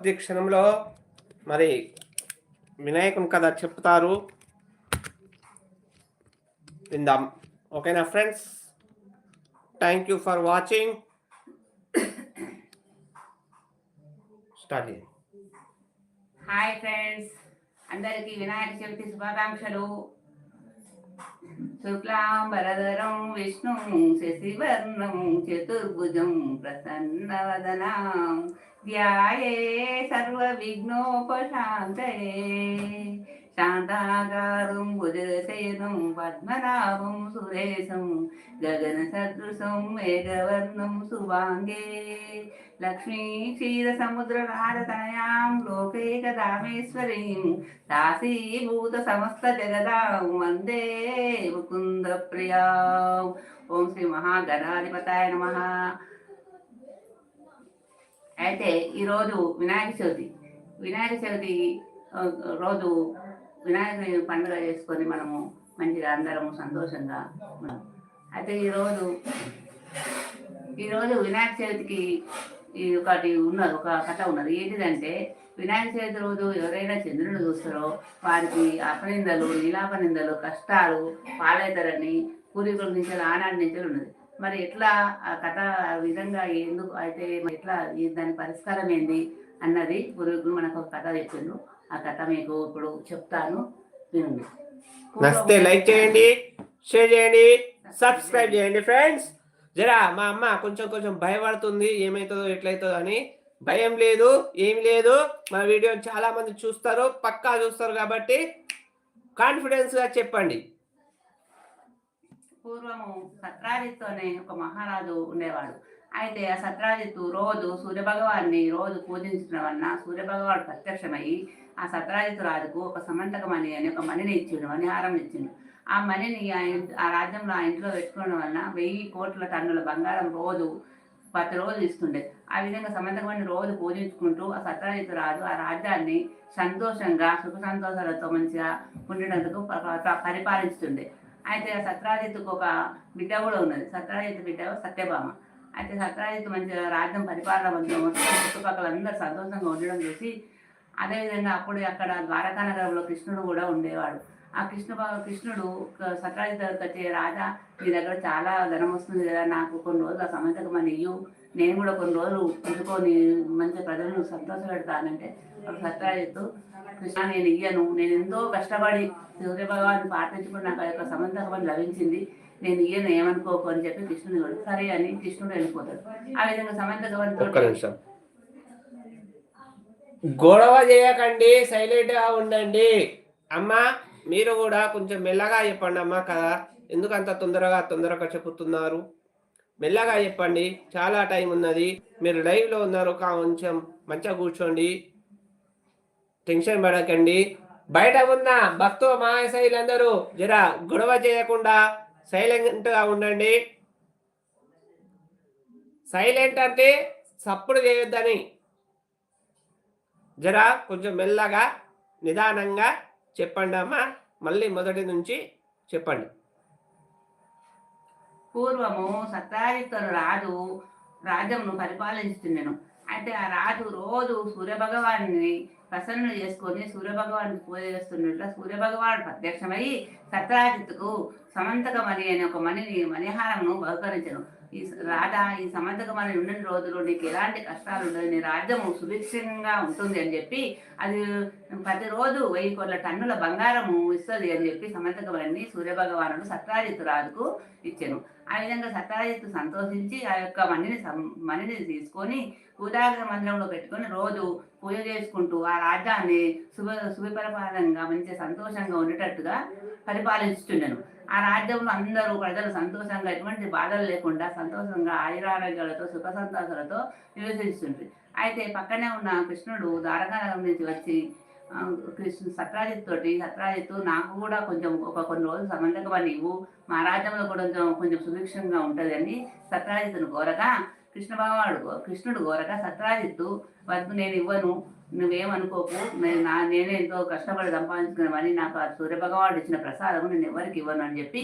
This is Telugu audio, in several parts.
కొద్ది క్షణంలో మరి వినాయకుని కథ చెప్తారు. విందాం. ఓకేనా friends? Thank you for watching start hi friends అందరికీ వినాయక చవితి శుభాకాంక్షలు. శుక్లాంబరధరం విష్ణు శశివర్ణం చతుర్భుజం ప్రసన్నవదనం. ధ్యాయే సర్వ విఘ్నోపశాంతయే శాంతాకారం భుజశయనం పద్మనాభం సురేశం గగన సదృశం మేఘవర్ణం శుభాంగే లక్ష్మీ క్షీర సముద్ర రాజతనయాం లోకైకదామేశ్వరీం దాసీభూత సమస్త జగదాం వందే ముకుంద ప్రియా ఓం శ్రీ మహాగణాధిపతాయ నమ. అయితే ఈరోజు వినాయక చవితి. వినాయక చవితి రోజు వినాయకుని పండుగ చేసుకొని మనము మంచిగా అందరము సంతోషంగా అయితే ఈరోజు ఈరోజు వినాయక చవితికి ఈ ఒకటి ఉన్నది ఒక కథ ఉన్నది. ఏంటిదంటే వినాయక చవితి రోజు ఎవరైనా చంద్రుని చూస్తారో వారికి అపనిందలు నీలాపనిందలు కష్టాలు పాలవుతారని పూర్వీకుల నుంచి ఆనాటి నుంచి ఉన్నది. మరి ఎట్లా ఆ కథ ఆ విధంగా ఎందుకు అయితే ఎట్లా దాని పరిష్కారం ఏంది అన్నది పూర్వీకులు మనకు ఒక కథ చెప్పిండు. ఆ కథ మీకు ఇప్పుడు చెప్తాను వినండి. నచ్చితే లైక్ చేయండి షేర్ చేయండి సబ్స్క్రైబ్ చేయండి ఫ్రెండ్స్. జరా మా అమ్మ కొంచెం కొంచెం భయపడుతుంది ఏమవుతుందో ఎట్లయితుందో అని. భయం లేదు ఏమి లేదు. మా వీడియో చాలా మంది చూస్తారు పక్కా చూస్తారు కాబట్టి కాన్ఫిడెన్స్గా చెప్పండి. పూర్వము సత్రాజిత్తోనే ఒక మహారాజు ఉండేవాడు. అయితే ఆ సత్రాజిత్తు రోజు సూర్యభగవాన్ని రోజు పూజించడం వలన సూర్యభగవాడు ప్రత్యక్షమై ఆ సత్రాజిత్తు రాజుకు ఒక సమంతకమణి అని ఒక మణిని ఇచ్చిండు మణిహారం ఇచ్చిండు. ఆ మణిని ఆ ఆ రాజ్యంలో ఆ ఇంట్లో పెట్టుకోవడం వలన వెయ్యి కోట్ల టన్నుల బంగారం రోజు ప్రతి రోజు ఇస్తుండే. ఆ విధంగా సమంతకమణి రోజు పూజించుకుంటూ ఆ సత్రాజిత్తు రాజు ఆ రాజ్యాన్ని సంతోషంగా సుఖ సంతోషాలతో మంచిగా ఉండేందుకు పరిపాలిస్తుండే. అయితే సత్రాజిత్కు సత్రాజిత్తుకు ఒక బిడ్డ కూడా ఉన్నది. సత్రాజిత్ బిడ్డ సత్యభామ. అయితే సత్రాజిత్ మంచిగా రాజ్యం పరిపాలన మొత్తం చుట్టుపక్కల అందరూ సంతోషంగా ఉండడం చూసి అదేవిధంగా అప్పుడు అక్కడ ద్వారకా నగరంలో కృష్ణుడు కూడా ఉండేవాడు. ఆ కృష్ణ భగ- కృష్ణుడు క- సత్రాజిత్ వచ్చే రాజా నీ దగ్గర చాలా ధనం వస్తుంది కదా నాకు కొన్ని రోజులు ఆ సమయంతకమని ఇయ్యు. నేను కూడా కొన్ని రోజులు ఉంచుకొని మంచి ప్రజలను సంతోషపెడతానంటే ఒక సత్రాజిత్తు కృష్ణ నేను ఇయ్యను. నేను ఎంతో కష్టపడి సూర్య భగవాన్ ప్రార్థించుకుని నాకు ఆ యొక్క సమంతకమని లభించింది. నేను ఇయ్యను ఏమనుకోకు అని చెప్పి కృష్ణుడు కూడా. సరే అని కృష్ణుడు వెళ్ళిపోతాడు. ఆ విధంగా సమంతకమని గొడవ చేయకండి సైలెంట్గా ఉండండి. అమ్మ మీరు కూడా కొంచెం మెల్లగా చెప్పండి అమ్మ కదా. ఎందుకంత తొందరగా తొందరగా చెప్పుతున్నారు మెల్లగా చెప్పండి. చాలా టైం ఉన్నది. మీరు లైవ్లో ఉన్నారు కా- కొంచెం మంచిగా కూర్చోండి. టెన్షన్ పడకండి. బయట ఉన్న భక్తు మహాశైలందరూ జర గొడవ చేయకుండా సైలెంట్గా ఉండండి. సైలెంట్ అంటే సప్పుడు చేయొద్దని. జర కొంచెం మెల్లగా నిదానంగా చెప్పండి అమ్మా. మళ్ళీ మొదటి నుంచి చెప్పండి. పూర్వము సత్రాజిత్తుడు రాజు రాజ్యంను పరిపాలించుతున్నాను అయితే ఆ రాజు రోజు సూర్యభగవాన్ని ప్రసన్న చేసుకొని సూర్యభగవానికి పూజ చేస్తున్నట్లు సూర్యభగవాన్ ప్రత్యక్షమై సత్రాజిత్తుకు సమంతకమణి అనే ఒక మణిని మణిహారంను బహుకరించను. ఈ రాధా ఈ సమంతకమణి ఉండని రోజులు నీకు ఎలాంటి కష్టాలు ఉండదు నీ రాజ్యము సుభిక్షంగా ఉంటుంది అని చెప్పి అది ప్రతిరోజు వెయ్యి కోట్ల టన్నుల బంగారము ఇస్తుంది అని చెప్పి సమంతకమణిని సూర్యభగవానుడు సత్రాజిత్తు రాజుకు ఇచ్చాను. ఆ విధంగా సత్రాజిత్తు సంతోషించి ఆ యొక్క మణిని సం- మణిని తీసుకొని పూజాగర మందిరంలో పెట్టుకొని రోజు పూజ చేసుకుంటూ ఆ రాజ్యాన్ని శుభ శుభపరిపాలనంగా మంచి సంతోషంగా ఉండేటట్టుగా పరిపాలించుతున్నాను ఆ రాజ్యంలో అందరూ ప్రజలు సంతోషంగా ఎటువంటి బాధలు లేకుండా సంతోషంగా ఆయురారోగ్యాలతో సుఖ సంతోషాలతో నివసిస్తుంది అయితే పక్కనే ఉన్న కృష్ణుడు ద్వారకానగరం నుంచి వచ్చి కృష్ణ సత్రాజిత్ తోటి సత్రాజిత్ నాకు కూడా కొంచెం ఒక కొన్ని రోజులు సమంతకమని నీవు మా రాజ్యంలో కూడా కొంచెం కొంచెం సుభిక్షంగా ఉంటుంది అని సత్రాజిత్తును కోరగా కృష్ణ భగవానుడు కృష్ణుడు కోరగా సత్రాజిత్తు వద్దు నేను ఇవ్వను నువ్వేమనుకోకు నేను నా నేనే ఎంతో కష్టపడి సంపాదించుకున్నామని నాకు ఆ సూర్యభగవానుడు ఇచ్చిన ప్రసాదము నేను ఎవరికి ఇవ్వను అని చెప్పి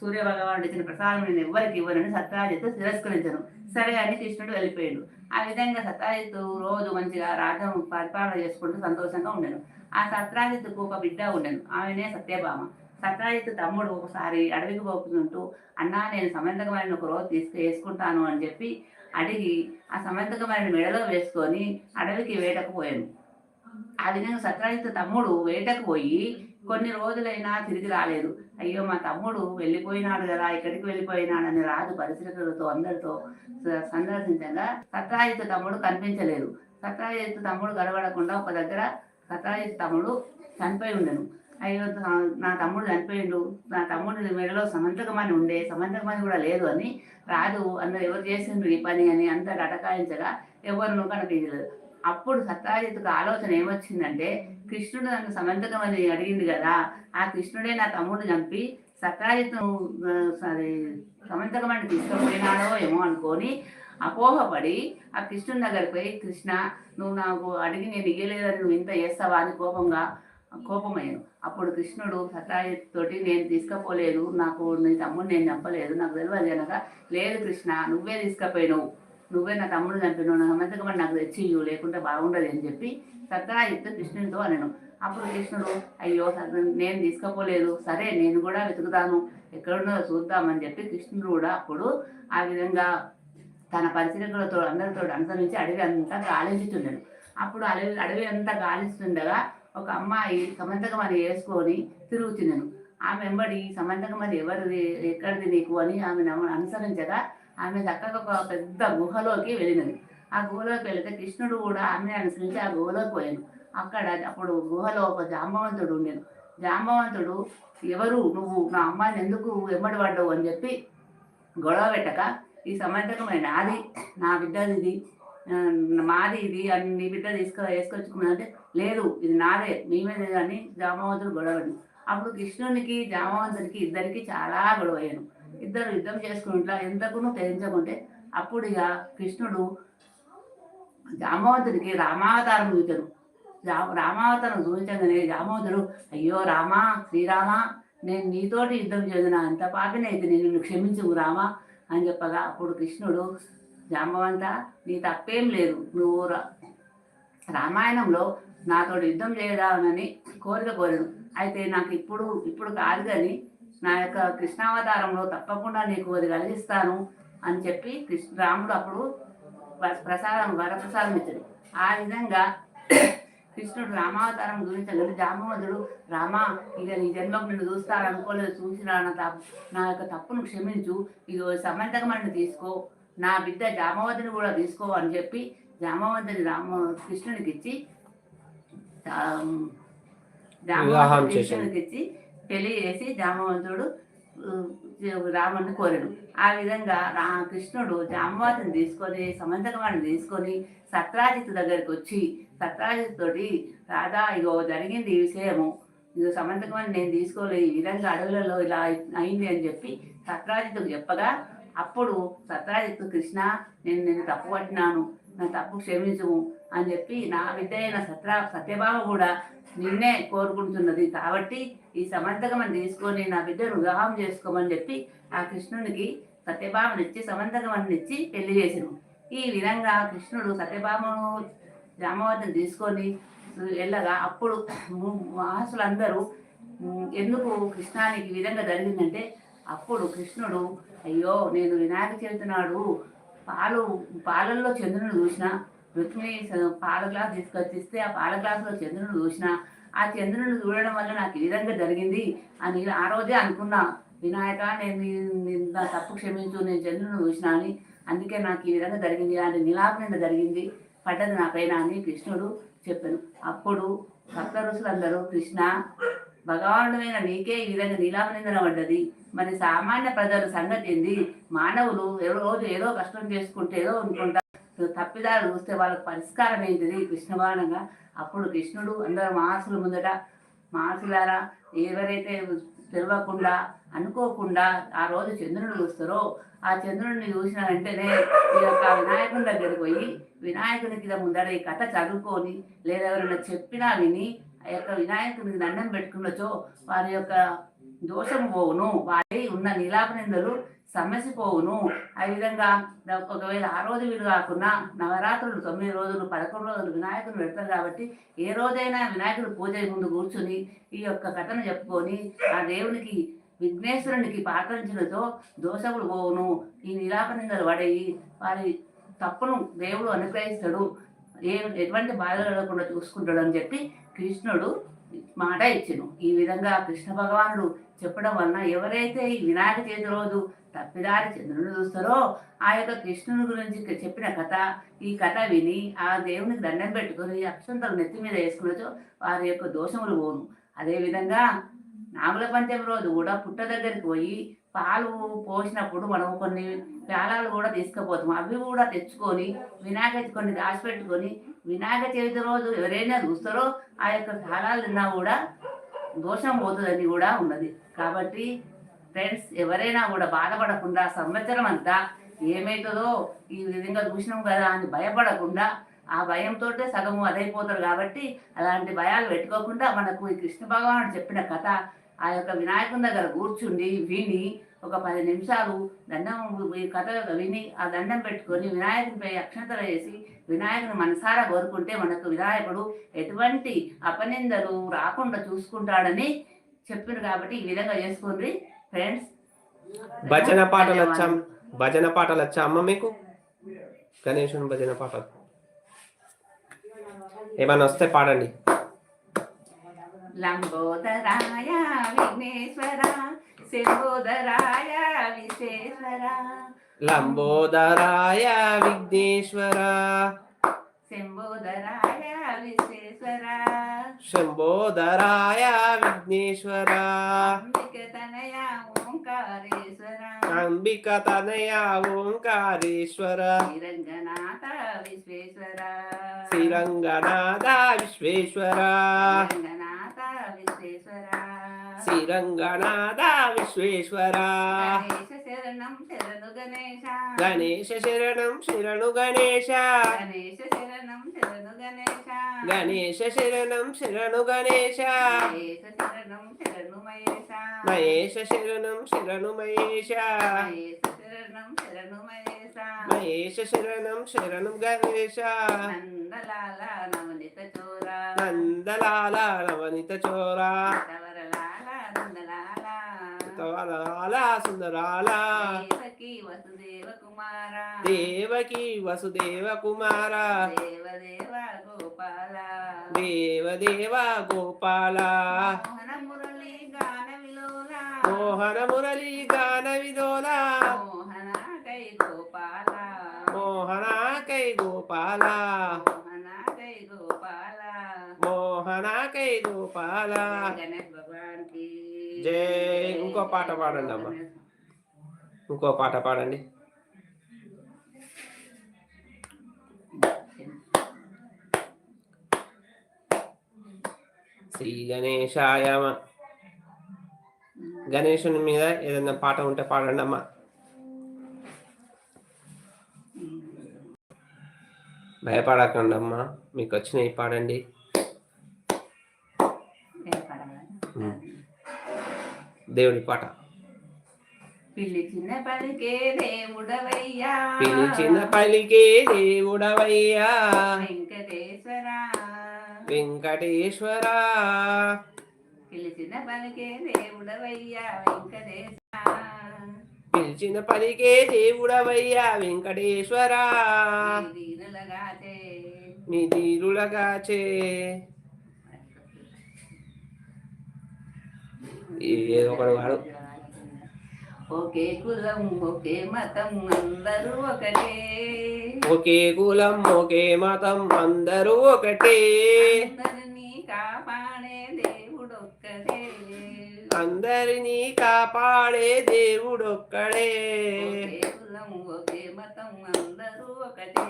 సూర్యభగవానుడు ఇచ్చిన ప్రసాదం నేను ఎవ్వరికి ఇవ్వనని సత్రాజిత్తు తిరస్కరించను. సరే అని కృష్ణుడు వెళ్ళిపోయాడు. ఆ విధంగా సత్రాజిత్తు రోజు మంచిగా రాజం పరిపాలన చేసుకుంటూ సంతోషంగా ఉండను. ఆ సత్రాజిత్తుకు ఒక బిడ్డ ఉండను. ఆమెనే సత్యభామ. సత్రాజిత్తు తమ్ముడు ఒకసారి అడవికి పోతుంటూ అన్నా నేను సమంతకమైన ఒక రోజు తీసుకు వేసుకుంటాను అని చెప్పి అడిగి ఆ సమంతకమైన మెడలో వేసుకొని అడవికి వేటకు పోయాను. ఆ విధంగా సత్రాజిత్తు తమ్ముడు వేటకు పోయి కొన్ని రోజులైనా తిరిగి రాలేదు. అయ్యో మా తమ్ముడు వెళ్ళిపోయినాడు కదా ఇక్కడికి వెళ్ళిపోయినాడని రాజు పరిశ్రమలతో అందరితో స- సందర్శించగా సత్రాజిత్తు తమ్ముడు కనిపించలేదు. సత్రాజిత్తు తమ్ముడు గడబడకుండా ఒక దగ్గర సత్రాజిత్తు తమ్ముడు చనిపోయి ఉండను. అయ్యో నా తమ్ముడు చనిపోయిండు. నా తమ్ముడు మెడలో సమంతకమని ఉండే. సమంతకమని కూడా లేదు అని రాదు. అందరు ఎవరు చేసిండ్రు ఈ పని అని అంతా అటకాయించగా ఎవరు కనిపించలేదు అప్పుడు సత్రాజిత్కు ఆలోచన ఏమొచ్చిందంటే కృష్ణుడు నన్ను సమంతకమని అడిగింది కదా. ఆ కృష్ణుడే నా తమ్ముడు చంపి సత్రాజిత్ను ఆ, సమంతకం సమంతకమని తీసుకుపోయినాడో ఏమో అనుకొని అపోహపడి ఆ కృష్ణుని దగ్గరికి పోయి కృష్ణ నువ్వు నాకు అడిగి నేను ఇయ్యలేదని నువ్వు ఇంత చేస్తావా? అని కోపంగా కోపమయ్యాను అప్పుడు కృష్ణుడు సత్రాజిత్ తోటి నేను తీసుకపోలేదు నాకు నీ తమ్ముడు నేను చంపలేదు నాకు తెలియదు కనుక లేదు కృష్ణ నువ్వే తీసుకపోయినావు. నువ్వే నా తమ్ముడు చంపినావు నా సమంతకమని నాకు తెచ్చి లేకుంటే బాగుండదు అని చెప్పి సత్రాజిత్ కృష్ణునితో అనను. అప్పుడు కృష్ణుడు అయ్యో నేను తీసుకపోలేదు. సరే నేను కూడా వెతుకుతాను. ఎక్కడున్నదో చూద్దామని చెప్పి కృష్ణుడు కూడా అప్పుడు ఆ విధంగా తన పరిచయకులతో అందరితో అనుసరించి అడవి అంతా గాలించుతున్నాడు అప్పుడు అడవి అడవి అంతా గాలిస్తుండగా ఒక అమ్మాయి సమంతకం అని వేసుకొని తిరుగుతున్నాను. ఆమె వెంబడి సమంతకం అది ఎవరిది? ఎక్కడిది నీకు? అని ఆమె అనుసరించగా ఆమె చక్కగా ఒక పెద్ద గుహలోకి వెళ్ళినది ఆ గుహలోకి వెళితే కృష్ణుడు కూడా ఆమె అనుసరించి ఆ గుహలోకి పోయాను అక్కడ అప్పుడు గుహలో ఒక జాంబవంతుడు ఉండేను జాంబవంతుడు ఎవరు? నువ్వు నా అమ్మాయిని ఎందుకు వెంబడి పడ్డావు? అని చెప్పి గొడవ పెట్టక ఈ సమంతకమైన నాది నా బిడ్డది మాది ఇది అని నీ బిడ్డ తీసుకు వేసుకొచ్చుకున్నదంటే లేదు ఇది నాదే మేమే కానీ జామవంతుడు గొడవడు అప్పుడు కృష్ణునికి జామవంతుడికి ఇద్దరికి చాలా గొడవ అయ్యాను. ఇద్దరు యుద్ధం చేసుకుంటా ఎంతకును తెరించకుంటే అప్పుడు ఇక కృష్ణుడు జామవంతుడికి రామావతారం చూచారు రామావతారం చూపించగానే జామవంతుడు అయ్యో రామా శ్రీరామా నేను నీతోటి యుద్ధం చేసిన అంత పాపినైతే నేను నిన్ను క్షమించు రామా అని చెప్పగా అప్పుడు కృష్ణుడు జాంబవంత నీ తప్పేం లేదు. నువ్వు రా- రామాయణంలో నాతో యుద్ధం చేయడానని కోరిక కోరను అయితే నాకు ఇప్పుడు ఇప్పుడు కాదు కానీ నా యొక్క కృష్ణావతారంలో తప్పకుండా నీకు అది కలిగిస్తాను అని చెప్పి కృష్ణ రాముడు అప్పుడు ప్రసాదం వరప్రసాదం ఇచ్చాడు. ఆ విధంగా కృష్ణుడు రామావతారం గురించి జామవంతుడు రామా ఇక నీ జన్మకు నిన్ను చూస్తాను అనుకోలేదు చూసినా నా తప్పు నా యొక్క తప్పును క్షమించు. ఇది సమంతకమని తీసుకో. నా బిడ్డ జామవతిని కూడా తీసుకో అని చెప్పి జామవతిని రామ కృష్ణునికి ఇచ్చి. కృష్ణునికి ఇచ్చి పెళ్ళి చేసి జామవంతుడు రాముడిని కోరాడు ఆ విధంగా రా కృష్ణుడు జామవతిని తీసుకొని సమంతకమాన్ని తీసుకొని సత్రాజిత్ దగ్గరికి వచ్చి సత్రాజిత్ తోటి రాధా ఇగో జరిగింది ఈ విషయము ఇగో సమంతకమని నేను తీసుకోలేదు ఈ విధంగా అడవులలో ఇలా అయింది అని చెప్పి సత్రాజిత్తుకు చెప్పగా అప్పుడు సత్రాజిత్తు కృష్ణ నేను నేను తప్పు పట్టినాను నా తప్పు క్షమించుము అని చెప్పి నా బిడ్డ అయిన సత్ర సత్యభామ కూడా నిన్నే కోరుకుంటున్నది. కాబట్టి ఈ సమర్థకమని తీసుకొని నా బిడ్డను వివాహం చేసుకోమని చెప్పి ఆ కృష్ణునికి సత్యభామనిచ్చి సమంతకమని ఇచ్చి పెళ్ళి చేసిన ఈ విధంగా కృష్ణుడు సత్యభామను జామవతిని తీసుకొని వెళ్ళగా అప్పుడు మహాసులందరూ ఎందుకు కృష్ణానికి ఈ విధంగా జరిగిందంటే అప్పుడు కృష్ణుడు అయ్యో నేను వినాయక చెందుతున్నాడు పాలు పాలల్లో చంద్రుని చూసిన రుక్మిణి పాల గ్లాస్ తీసుకొచ్చి ఇస్తే ఆ పాల గ్లాసులో చంద్రుని చూసిన ఆ చంద్రుని చూడడం వల్ల నాకు ఈ విధంగా జరిగింది అని ఆ రోజే అనుకున్నా. వినాయక నేను నా తప్పు క్షమించు నేను చంద్రుని చూసిన అని. అందుకే నాకు ఈ విధంగా జరిగింది. అని నిలాపనింద జరిగింది. పడ్డది నా పైన అని కృష్ణుడు చెప్పాను అప్పుడు భక్త ఋషులందరూ కృష్ణ భగవానుడైన నీకే ఈ విధంగా నీలామనిందన పడ్డది. మరి సామాన్య ప్రజల సంగతి ఏంది? మానవులు ఏదో రోజు ఏదో కష్టం చేసుకుంటే ఏదో అనుకుంటా. తప్పిదారు చూస్తే వాళ్ళకి పరిష్కారం ఏంటిది? కృష్ణబాణంగా. అప్పుడు కృష్ణుడు అందరు మహర్షుల ముందట మాసులారా ఎవరైతే తెలియకుండా అనుకోకుండా ఆ రోజు చంద్రుడు చూస్తారో ఆ చంద్రుడిని చూసిన వెంటనే ఈ యొక్క వినాయకుని దగ్గరికి పోయి వినాయకునికి ముందర ఈ కథ చదువుకొని లేదా ఎవరైనా చెప్పినా విని ఆ యొక్క వినాయకునికి దండం పెట్టుకున్నచో వారి యొక్క దోషము పోవును. వారి ఉన్న నీలాప నిందలు సమస్య పోవును ఆ విధంగా ఒకవేళ ఆ రోజు వీలు కాకుండా నవరాత్రులు తొమ్మిది రోజులు పదకొండు రోజులు వినాయకుడు పెడతారు కాబట్టి ఏ రోజైనా వినాయకుడు పూజ ముందు కూర్చుని ఈ యొక్క కథను చెప్పుకొని ఆ దేవునికి విఘ్నేశ్వరునికి పాటించడంతో దోషములు పోవును. ఈ నీలాప నిందలు పడేయి. వారి తప్పును దేవుడు అనుగ్రహిస్తాడు. ఏ ఎటువంటి బాధలు లేకుండా చూసుకుంటాడు అని చెప్పి కృష్ణుడు మాట ఇచ్చును. ఈ విధంగా కృష్ణ భగవానుడు చెప్పడం వలన ఎవరైతే ఈ వినాయక చవితి రోజు తప్పిదారి చంద్రుని చూస్తారో ఆ యొక్క కృష్ణుని గురించి చెప్పిన కథ ఈ కథ విని ఆ దేవునికి దండం పెట్టుకొని అక్షంతలు నెత్తి మీద వేసుకునొచ్చు వారి యొక్క దోషములు పోను. అదేవిధంగా నాగుల పంచమి రోజు కూడా పుట్ట దగ్గరికి పోయి పాలు పోసినప్పుడు మనం కొన్ని పేలాలు కూడా తీసుకుపోతాం. అవి కూడా తెచ్చుకొని వినాయక కొన్ని దాచిపెట్టుకొని వినాయక చవితి రోజు ఎవరైనా చూస్తారో ఆ యొక్క పేలాలు తిన్నా కూడా దోషం పోతుందని కూడా ఉన్నది. కాబట్టి ఫ్రెండ్స్ ఎవరైనా కూడా బాధపడకుండా సంవత్సరం అంతా ఏమవుతుందో ఈ విధంగా చూసినాం కదా అని భయపడకుండా ఆ భయంతో సగము అదైపోతారు కాబట్టి అలాంటి భయాలు పెట్టుకోకుండా మనకు ఈ కృష్ణ భగవానుడు చెప్పిన కథ ఆ యొక్క వినాయకుని దగ్గర కూర్చుండి విని ఒక పది నిమిషాలు దండం ఈ కథ విని ఆ దండం పెట్టుకొని వినాయకునిపై అక్షంతలు వేసి వినాయకుని మనసారా కోరుకుంటే మనకు వినాయకుడు ఎటువంటి అపనిందలు రాకుండా చూసుకుంటాడని చెప్పారు కాబట్టి ఈ విధంగా చేసుకోండి ఫ్రెండ్స్. భజన పాటలు వచ్చా. భజన పాటలు వచ్చా అమ్మ మీకు? గణేశుని భజన పాటలు. ఏమైనా వస్తే పాడండి. లంబోదరాయ విఘ్నేశ్వర శంభోదరాయ విశ్వేశ్వర. లంబోదరాయ విఘ్నేశ్వర. శంభోదరాయ విశ్వేశ్వర. శంభోదరాయ విఘ్నేశ్వర. అంబికతనయ ఓంకారేశ్వర. అంబిక తనయ ఓంకారేశ్వర. శ్రీరంగనాథ విశ్వేశ్వర. శ్రీరంగనాథ విశ్వేశ్వర. విశ్వేశ్వర. శ్రీరంగనాథ విశ్వేశ్వర. గణేశ శరణం శరణు గణేశ. గణేశ శరణం శరణు గణేశ. గణేశ శరణం శరణు గణేశ. గణేశ శరణం శరణు గణేశ. మహేశ శరణం శరణు మహేశ. మహేశ శరణం శరణు మహేశ. మహేశ శరణం శరణు మహేశ. మహేశ శరణం శరణు గణేశ. నందలాల నవనిత చోర. నందలాల నవనిత చోర. సుందరాల. దేవకి వసుదేవ కుమార దేవదేవ గోపాల. మోహన మురళి గాన విదోల మోహన కై గోపాల. మోహన కై గోపాల. మోహన కై గోపాల. మోహన కై గోపాల గణేష్ భగవాన్కి జై. ఇంకో పాట పాడండి అమ్మా. ఇంకో పాట పాడండి. శ్రీ గణేశాయ గణేశుని మీద ఏదైనా పాట ఉంటే పాడండి అమ్మా. భయపడకండి అమ్మా. మీకు వచ్చినవి పాడండి. దేవుడి పాట. పిలిచిన పలికే దేవుడవయ్యా. పిలిచిన పలికే దేవుడవయ్యా. వెంకటేశ్వర. వెంకటేశ్వర. పిలిచిన పలికే దేవుడవయ్యా వెంకటేశ్వర. పిలిచిన పలికే దేవుడవయ్యా వెంకటేశ్వర. మీ తీరులగాచే ఏదో ఒకడు వాడు. ఒకే కులం ఒకే మతం అందరూ ఒకటే. ఒకే కులం ఒకే మతం అందరూ ఒకటే. అందరినీ కాపాడే దేవుడొక్కడే. అందరినీ కాపాడే దేవుడొక్కడే. ఒకే కులం ఒకే మతం అందరూ ఒకటే.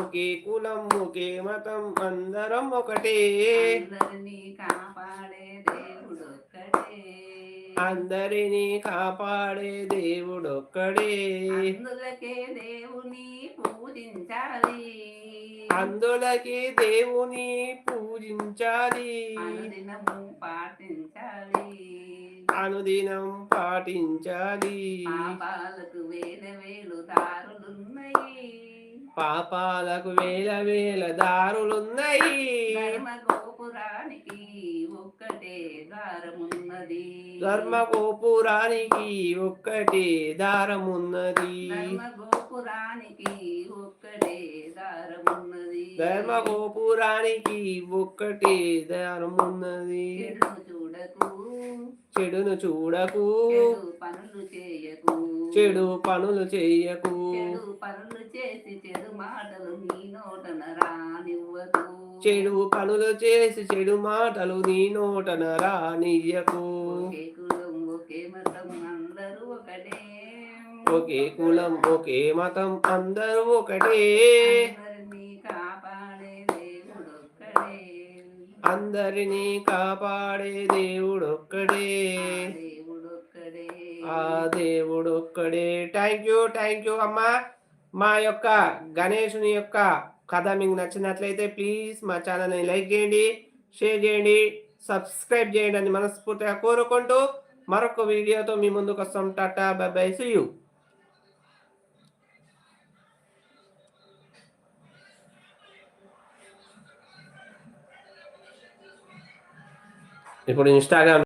ఒకే కులం ఒకే మతం అందరం ఒకటే. అందరినీ కాపాడే దేవుడొక్కడే అందరినీ కాపాడే దేవుడొక్కడే. అందులకే దేవుని పూజించాలి. అందులకి దేవుని పూజించాలి. అనుదినము పాటించాలి. అనుదినం పాటించాలి. పాపాలకు వేల వేలు దారులున్నాయి. పాపాలకు వేల వేల దారులున్నాయి. గోపురానికి ఒక్కటే ద్వారమున్నది ధర్మ గోపురానికి ఒక్కటి దారమున్నది. ధర్మ గోపురానికి ఒక్కటే దారమున్నది. ధర్మ గోపురానికి ఒక్కటి దారమున్నది. చెడును చూడకు చెడును చూడకు. చెడు పనులు చేయకు. చెడు పనులు చెయ్యకు చెడు పనులు చేసి చెడు మాటలు నీ నోటన రానివ్వకు. చెడు పనులు చేసి చెడు మాటలు నీ నోటన రానియ్యకు. ఒకే కులం ఒకే మతం అందరూ ఒకటే. ఒకే కులం ఒకే మతం అందరూ ఒకటే. కాపాడే దేవుడొక్కడే. అందరినీ కాపాడే దేవుడొక్కడే. దేవుడొక్కడే. ఆ దేవుడొక్కడే. థ్యాంక్ యూ థ్యాంక్ యూ అమ్మా మా యొక్క గణేషుని యొక్క కథ మీకు నచ్చినట్లయితే ప్లీజ్ మా ఛానల్ని లైక్ చేయండి షేర్ చేయండి సబ్స్క్రైబ్ చేయండి అని మనస్ఫూర్తిగా కోరుకుంటూ మరొక వీడియోతో మీ ముందుకు వస్తాం. టాటా బై సీ యూ ఇప్పుడు ఇన్స్టాగ్రామ్